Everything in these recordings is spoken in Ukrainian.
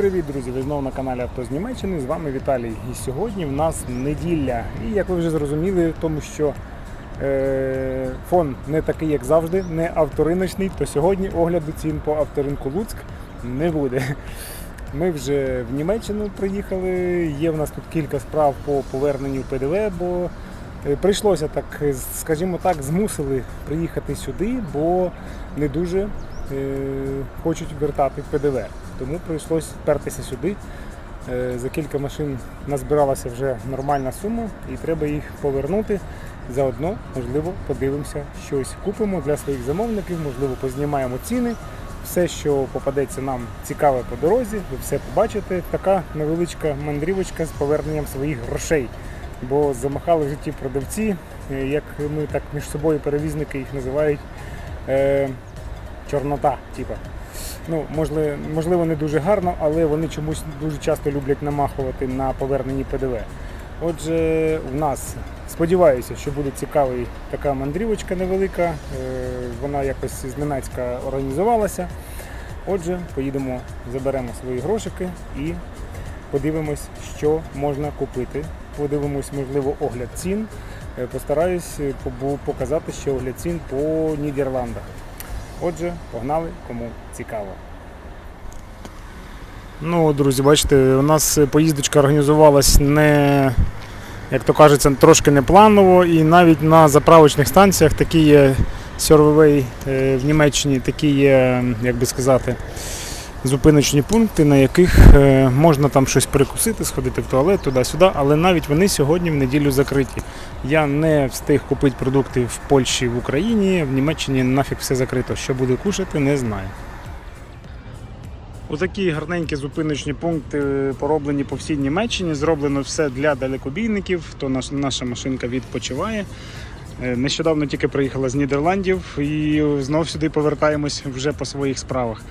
Привіт, друзі! Ви знову на каналі Авто з Німеччини. З вами Віталій. І сьогодні в нас неділя. І як ви вже зрозуміли, тому що е, фон не такий, як завжди, не авториночний, то сьогодні огляду цін по авторинку Луцьк не буде. Ми вже в Німеччину приїхали. Є в нас тут кілька справ по поверненню ПДВ, бо е, прийшлося так, е, скажімо так, змусили приїхати сюди, бо не дуже е, хочуть вертати ПДВ. Тому прийшлося впертися сюди. Е, За кілька машин назбиралася вже нормальна сума і треба їх повернути. Заодно, можливо, подивимося щось. Купимо для своїх замовників, можливо, познімаємо ціни. Все, що попадеться нам цікаве по дорозі, ви все побачите. Така невеличка мандрівочка з поверненням своїх грошей. Бо замахали в житті продавці, е, як ми так між собою перевізники їх називають. Е, чорнота, типа. Ну, можливо, можливо, не дуже гарно, але вони чомусь дуже часто люблять намахувати на поверненні ПДВ. Отже, у нас сподіваюся, що буде цікава така мандрівочка невелика. Е, Вона якось зненацька організувалася. Отже, поїдемо, заберемо свої грошики і подивимось, що можна купити. Подивимось, можливо, огляд цін. Е, Постараюсь е, показати ще огляд цін по Нідерландах. Отже, погнали, кому цікаво. Ну, друзі, бачите, у нас поїздочка організувалась не, як то кажеться, трошки не планово, і навіть на заправочних станціях такі є Survey е, в Німеччині, такі є, як би сказати, зупиночні пункти, на яких е, можна там щось перекусити, сходити в туалет, туди-сюди, але навіть вони сьогодні в неділю закриті. Я не встиг купити продукти в Польщі, в Україні, в Німеччині нафіг все закрито. Що буде кушати, не знаю. Отакі гарненькі зупиночні пункти пороблені по всій Німеччині. Зроблено все для далекобійників, то наш, наша машинка відпочиває. Е, Нещодавно тільки приїхала з Нідерландів і знов сюди повертаємось вже по своїх справах.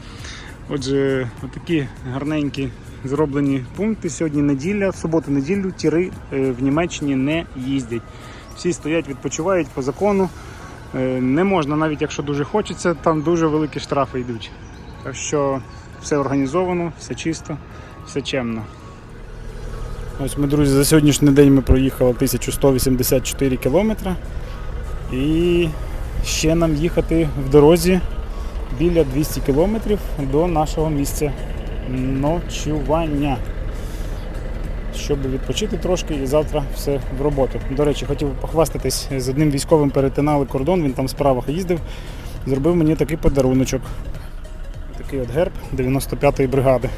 Отже, отакі гарненькі зроблені пункти. Сьогодні неділя, суботу-неділю тіри е, в Німеччині не їздять. Всі стоять, відпочивають по закону. Е, Не можна, навіть якщо дуже хочеться, там дуже великі штрафи йдуть. Так що все організовано, все чисто, все чемно. Ось ми, друзі, за сьогоднішній день ми проїхали 1184 кілометри. І ще нам їхати в дорозі біля 200 кілометрів до нашого місця ночування. Щоб відпочити трошки і завтра все в роботу. До речі, хотів похвастатись з одним військовим перетинали кордон, він там в справах їздив, зробив мені такий подаруночок. Такий от герб 95-ї бригади.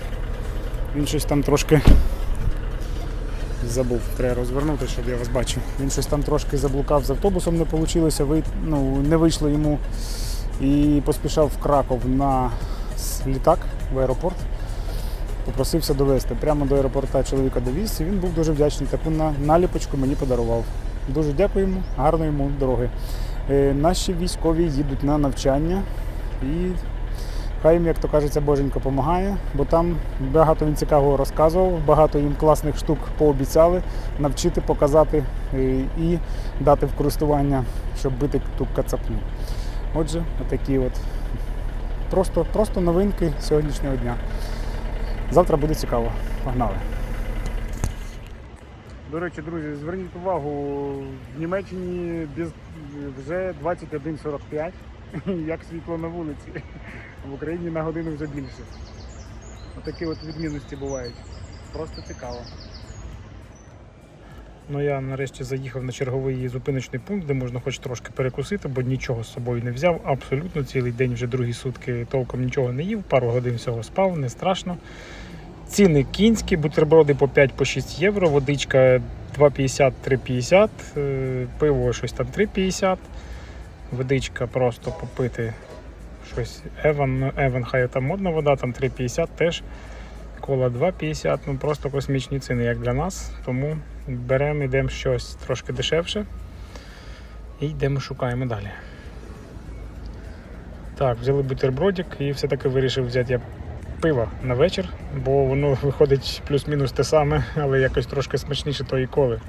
Він щось там трошки забув, треба розвернути, щоб я вас бачив. Він щось там трошки заблукав з автобусом, не вийшло, ну, не вийшло йому і поспішав в Краков на літак в аеропорт. Попросився довезти. Прямо до аеропорта чоловіка довіз, і він був дуже вдячний. Таку наліпочку мені подарував. Дуже дякуємо, гарної йому дороги. Е, Наші військові їдуть на навчання і хай їм, як то кажеться, Боженько допомагає, бо там багато він цікавого розказував, багато їм класних штук пообіцяли навчити, показати е, і дати в користування, щоб бити ту кацапню. Отже, отакі от просто, просто новинки сьогоднішнього дня. Завтра буде цікаво. Погнали. До речі, друзі, зверніть увагу, в Німеччині вже 21.45, як світло на вулиці. В Україні на годину вже більше. Отакі от відмінності бувають. Просто цікаво. Ну я нарешті заїхав на черговий зупиночний пункт, де можна хоч трошки перекусити, бо нічого з собою не взяв. Абсолютно цілий день, вже другі сутки толком нічого не їв, пару годин всього спав, не страшно. Ціни кінські, бутерброди по 5-6 євро, водичка 2,50-3,50, е, пиво щось там 3,50, водичка просто попити щось Еван, Еван хай там модна вода, там 3,50 теж. Кола 2,50, ну просто космічні ціни, як для нас. Тому беремо, йдемо щось трошки дешевше і йдемо шукаємо далі. Так, взяли бутербродик і все-таки вирішив взяти пиво на вечір, бо воно виходить плюс-мінус те саме, але якось трошки смачніше тої коли.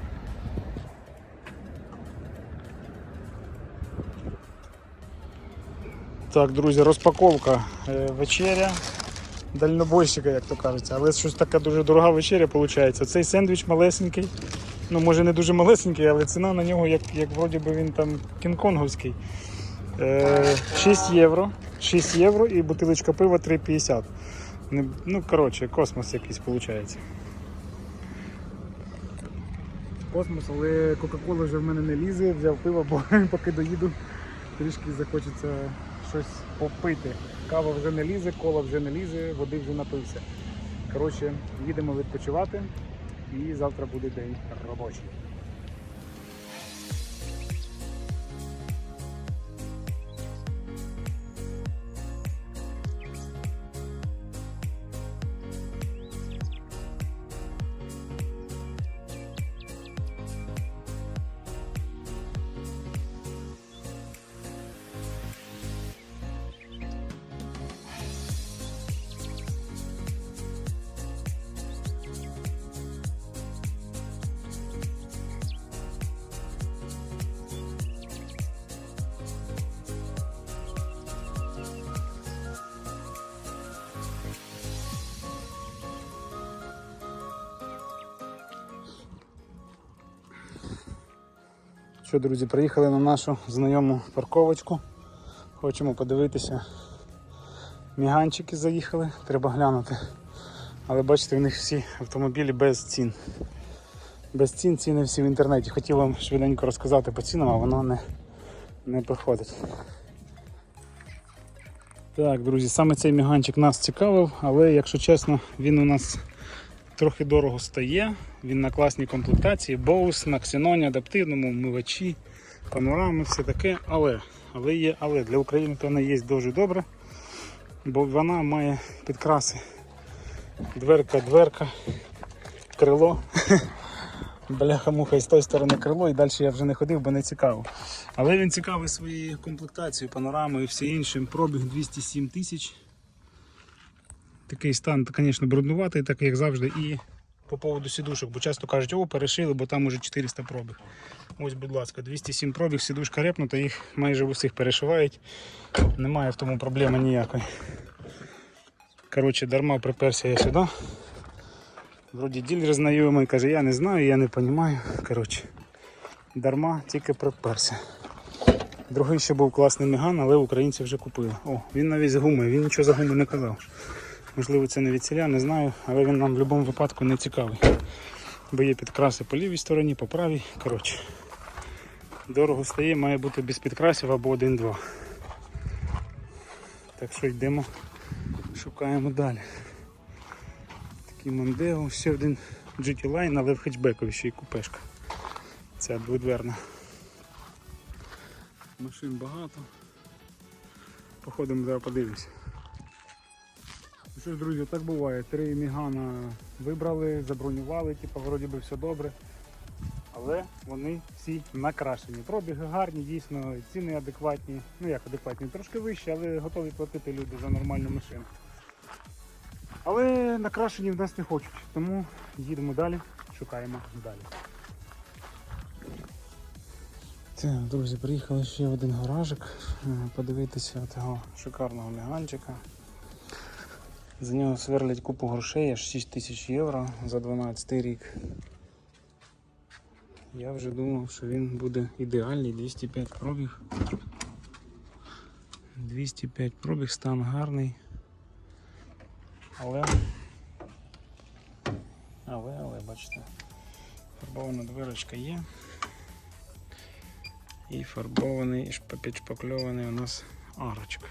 Так, друзі, розпаковка Е, вечеря. Дальнобойщика, як то кажеться. Але щось така дуже дорога вечеря виходить. Цей сендвіч малесенький. Ну, може не дуже малесенький, але ціна на нього, як, як вроді би він там кінг-конговський. Е, 6 євро. 6 євро і бутилочка пива 3,50. Ну, коротше, космос якийсь виходить. Космос, але Кока-Кола вже в мене не лізе, взяв пиво, бо поки доїду, трішки захочеться щось попити. Кава вже не лізе, кола вже не лізе, води вже напився. Коротше, їдемо відпочивати і завтра буде день робочий. Що, друзі, приїхали на нашу знайому парковочку. Хочемо подивитися. Міганчики заїхали, треба глянути. Але бачите, в них всі автомобілі без цін. Без цін ціни всі в інтернеті. Хотів вам швиденько розказати по цінам, а воно не, не проходить. Так, друзі, саме цей міганчик нас цікавив, але якщо чесно, він у нас трохи дорого стає. Він на класній комплектації, Bose, на ксеноні, адаптивному, вмивачі, панорами, все таке. Але, але є, але для України то вона є дуже добре, бо вона має підкраси. Дверка, дверка, крило. Бляха-муха і з тої сторони крило, і далі я вже не ходив, бо не цікаво. Але він цікавий своєю комплектацією, панорамою і все іншим. Пробіг 207 тисяч. Такий стан, звісно, бруднуватий, так як завжди. І по поводу сідушок, бо часто кажуть, о, перешили, бо там уже 400 пробіг. Ось, будь ласка, 207 пробіг, сідушка репнута, їх майже в усіх перешивають. Немає в тому проблеми ніякої. Коротше, дарма приперся я сюди. Вроді ділер знайомий, каже, я не знаю, я не розумію. Коротше, дарма тільки приперся. Другий ще був класний меган, але українці вже купили. О, він навіть з гуми, він нічого за гуму не казав. Можливо, це не від селя, не знаю, але він нам в будь-якому випадку не цікавий. Бо є підкраси по лівій стороні, по правій. Коротше, дорого стає, має бути без підкрасів або один-два. Так що йдемо, шукаємо далі. Такий Мондео, ще один GT Line, але в хетчбекові ще й купешка. Ця дводверна. Машин багато. Походимо зараз подивимось. Що ж, друзі, так буває. Три мігана вибрали, забронювали, типу, вроді би все добре. Але вони всі накрашені. Пробіги гарні, дійсно, ціни адекватні. Ну як адекватні, трошки вищі, але готові платити люди за нормальну машину. Але накрашені в нас не хочуть, тому їдемо далі, шукаємо далі. Так, друзі, приїхали ще в один гаражик е, подивитися того шикарного міганчика. За нього сверлять купу грошей, аж 6 тисяч євро за 12 рік. Я вже думав, що він буде ідеальний, 205 пробіг. 205 пробіг, стан гарний. Але, але, але, бачите, фарбована дверочка є. І фарбований, і шпа- підшпакльований у нас арочка.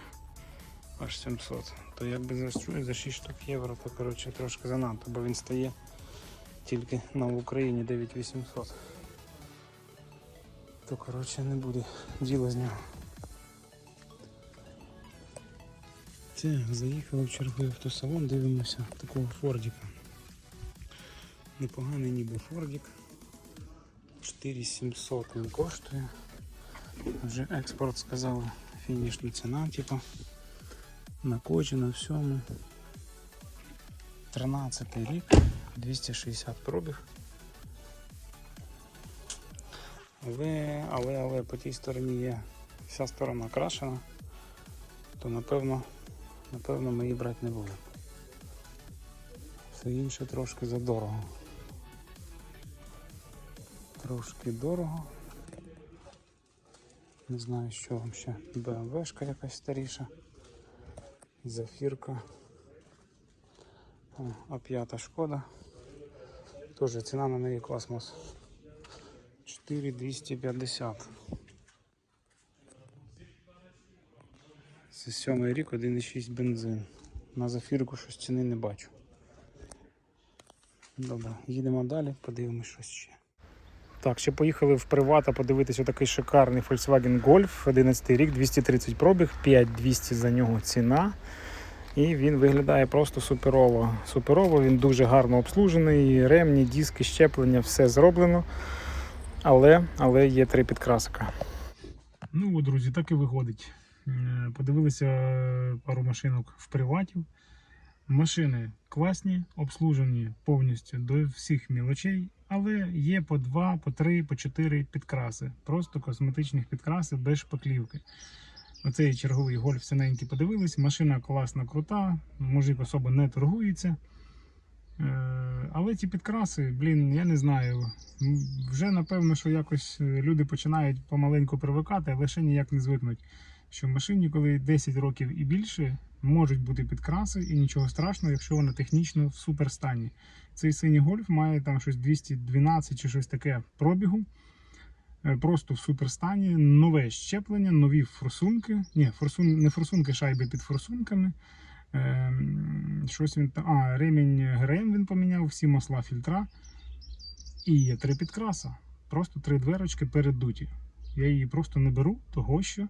Аж 700. То якби за, за 6 штук євро, то коротше трошки занадто, бо він стає тільки на Україні 9800. То коротше не буде діла з нього. Так, заїхали в черговий автосалон, дивимося такого Фордіка. Непоганий ніби Фордік. 4700 він коштує. Вже експорт сказав, фінішна ціна, типу. На коді, на всьому. 13 рік, 260 пробіг. Але, але, але по тій стороні є вся сторона крашена, то напевно, напевно ми її брати не будемо. Все інше трошки задорого. Трошки дорого. Не знаю, що вам ще. БМВшка якась старіша. Зафірка. А п'ята шкода. Тоже ціна на неї космос. 4250. Це сьомий рік, 1,6 бензин. На зафірку щось ціни не бачу. Добре, їдемо далі, подивимось щось ще. Так, ще поїхали в Привата подивитися такий шикарний Volkswagen Golf, 11 рік, 230 пробіг, 5200 за нього ціна. І він виглядає просто суперово. Суперово, він дуже гарно обслужений, ремні, диски, щеплення, все зроблено. Але, але є три підкрасика. Ну друзі, так і виходить. Е, Подивилися пару машинок в приватів. Машини класні, обслужені повністю до всіх мілочей, але є по два, по три, по чотири підкраси. Просто косметичних підкраси без шпаклівки. Оцей черговий гольф синенький подивились. Машина класна, крута, мужик особо не торгується. Е, Але ці підкраси, блін, я не знаю. Вже напевно, що якось е, люди починають помаленьку привикати, але ще ніяк не звикнуть. Що в машині, коли 10 років і більше, можуть бути підкраси, і нічого страшного, якщо вона технічно в суперстані. Цей синій гольф має там щось 212 чи щось таке пробігу. Е, Просто в суперстані, нове щеплення, нові форсунки. Ні, форсун, не форсунки, шайби під форсунками. Ем, щось він там. А, ремінь ГРМ він поміняв, всі масла фільтра. І є три підкраса. Просто три дверочки передуті. Я її просто не беру, того що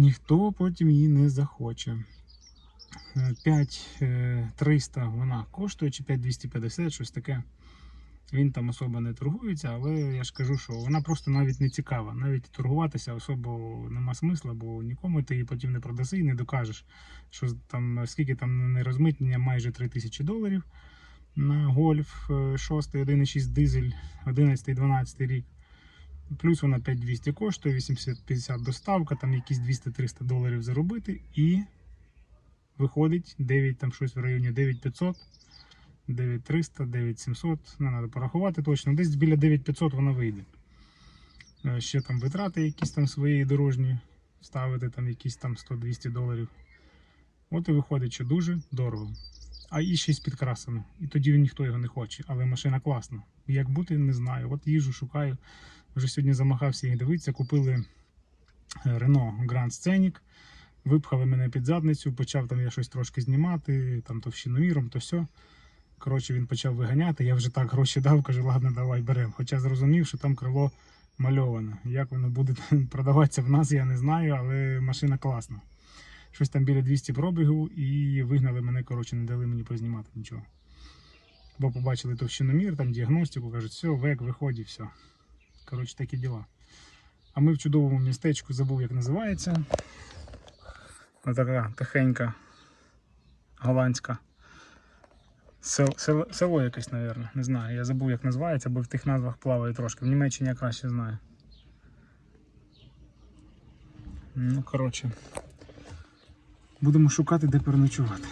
ніхто потім її не захоче. Е, 5300 вона коштує, чи 5250, щось таке. Він там особо не торгується, але я ж кажу, що вона просто навіть не цікава. Навіть торгуватися особо нема смисла, бо нікому ти її потім не продаси і не докажеш, що там скільки там не майже 3000 доларів на гольф е, 6, 1,6 дизель, 11-12 рік. Плюс вона 5200 коштує, 850 доставка, там якісь 200-300 доларів заробити і виходить 9, там щось в районі 9500. 9300, 9700, не треба порахувати точно. Десь біля 9500 вона вийде. Е, Ще там витрати якісь там свої дорожні, ставити там якісь там 100-200 доларів. От і виходить, що дуже дорого. А і ще й з підкрасами. І тоді ніхто його не хоче. Але машина класна. Як бути, не знаю. От їжу шукаю. Вже сьогодні замахався їх дивитися. Купили е, Renault Grand Scenic. Випхали мене під задницю, почав там я щось трошки знімати, там товщиноміром, то все. Коротше, він почав виганяти. Я вже так гроші дав, кажу, ладно, давай беремо. Хоча зрозумів, що там крило мальоване. Як воно буде продаватися в нас, я не знаю, але машина класна. Щось там біля 200 пробігу і вигнали мене, коротше, не дали мені познімати нічого. Бо побачили товщиномір, там діагностику, кажуть, все, век, виходить, все. Коротше, такі діла. А ми в чудовому містечку забув, як називається. Отака тихенька, голландська. Сел, село, село якесь, мабуть, не знаю. Я забув, як називається, бо в тих назвах плаваю трошки. В Німеччині я краще знаю. Ну, коротше. Будемо шукати, де переночувати.